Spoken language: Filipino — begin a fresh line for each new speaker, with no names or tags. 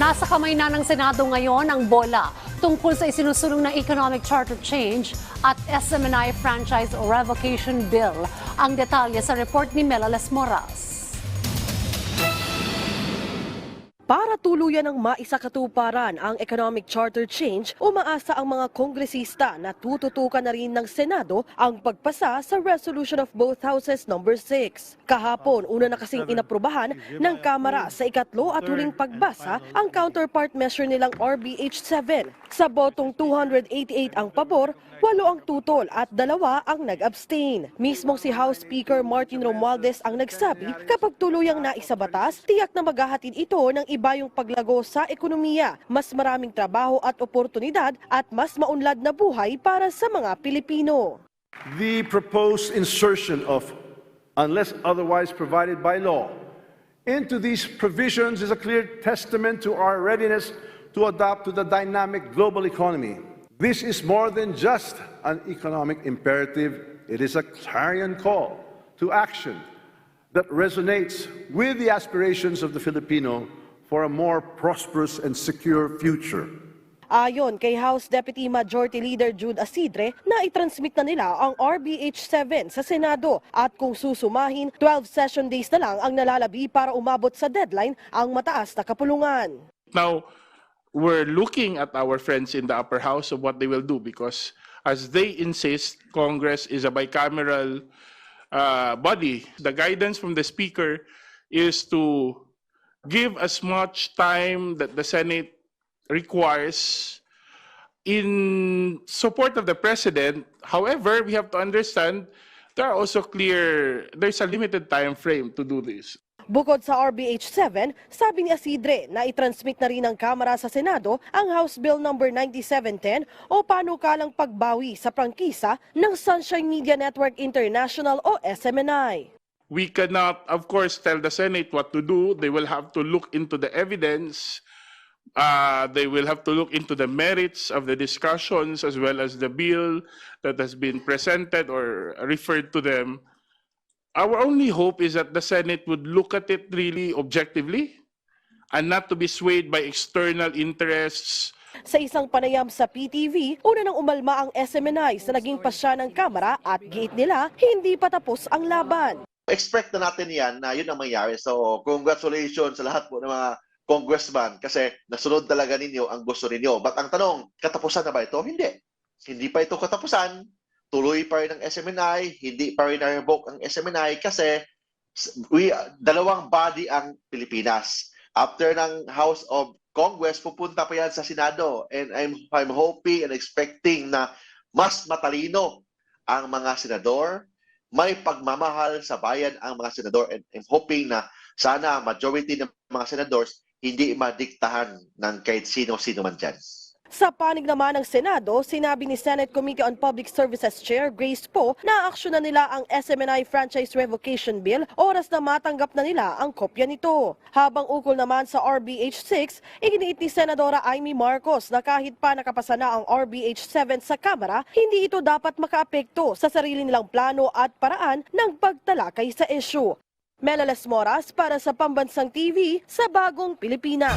Nasa kamay na ng Senado ngayon ang bola tungkol sa isinusulong na Economic Charter Change at SMNI Franchise Revocation Bill. Ang detalye sa report ni Mela Les Moras.
Para tuluyan ng maisakatuparan ang economic charter change, umaasa ang mga kongresista na tututukan na rin ng Senado ang pagpasa sa resolution of both houses number 6. Kahapon, una na kasing inaprubahan ng Kamara sa ikatlo at huling pagbasa ang counterpart measure nilang RBH 7. Sa botong 288 ang pabor, walo ang tutol at dalawa ang nag-abstain. Mismong si House Speaker Martin Romualdez ang nagsabi kapag tuluyang naisabatas, tiyak na maghahatid ito ng iba yung paglago sa ekonomiya, mas maraming trabaho at oportunidad at mas maunlad na buhay para sa mga Pilipino.
The proposed insertion of unless otherwise provided by law into these provisions is a clear testament to our readiness to adapt to the dynamic global economy. This is more than just an economic imperative, it is a clarion call to action that resonates with the aspirations of the Filipino for a more prosperous and secure future.
Ayon kay House Deputy Majority Leader Jude Asidre, na itransmit na nila ang RBH 7 sa Senado at kung susumahin, 12 session days na lang ang nalalabi para umabot sa deadline ang mataas na kapulungan.
Now, we're looking at our friends in the upper house of what they will do because, as they insist, Congress is a bicameral uh, body. The guidance from the Speaker is to give as much time that the Senate requires in support of the President. However, we have to understand there are also clear, there's a limited time frame to do this.
Bukod sa RBH 7, sabi ni Asidre na itransmit na rin ng Kamara sa Senado ang House Bill No. 9710 o panukalang pagbawi sa prangkisa ng Sunshine Media Network International o SMNI.
We cannot, of course, tell the Senate what to do. They will have to look into the evidence. Uh, they will have to look into the merits of the discussions as well as the bill that has been presented or referred to them. Our only hope is that the Senate would look at it really objectively and not to be swayed by external interests
Sa isang panayam sa PTV, una nang umalma ang SMNI sa naging pasya ng Kamara at gate nila, hindi pa tapos ang laban.
Expect na natin yan na yun ang mangyari. So, congratulations sa lahat po ng mga congressman kasi nasunod talaga ninyo ang gusto ninyo. But ang tanong, katapusan na ba ito? Hindi. Hindi pa ito katapusan. Tuloy pa rin ang SMNI. Hindi pa rin na-revoke ang SMNI kasi we, dalawang body ang Pilipinas. After ng House of Congress, pupunta pa yan sa Senado. And I'm, I'm hoping and expecting na mas matalino ang mga senador, may pagmamahal sa bayan ang mga senador and I'm hoping na sana majority ng mga senadors hindi madiktahan ng kahit sino-sino man dyan.
Sa panig naman ng Senado, sinabi ni Senate Committee on Public Services Chair Grace Poe na aksyon na nila ang SMNI Franchise Revocation Bill oras na matanggap na nila ang kopya nito. Habang ukol naman sa RBH 6, iginiit ni Senadora Amy Marcos na kahit pa nakapasa na ang RBH 7 sa Kamara, hindi ito dapat makaapekto sa sarili nilang plano at paraan ng pagtalakay sa issue. Melales Moras para sa Pambansang TV sa Bagong Pilipinas.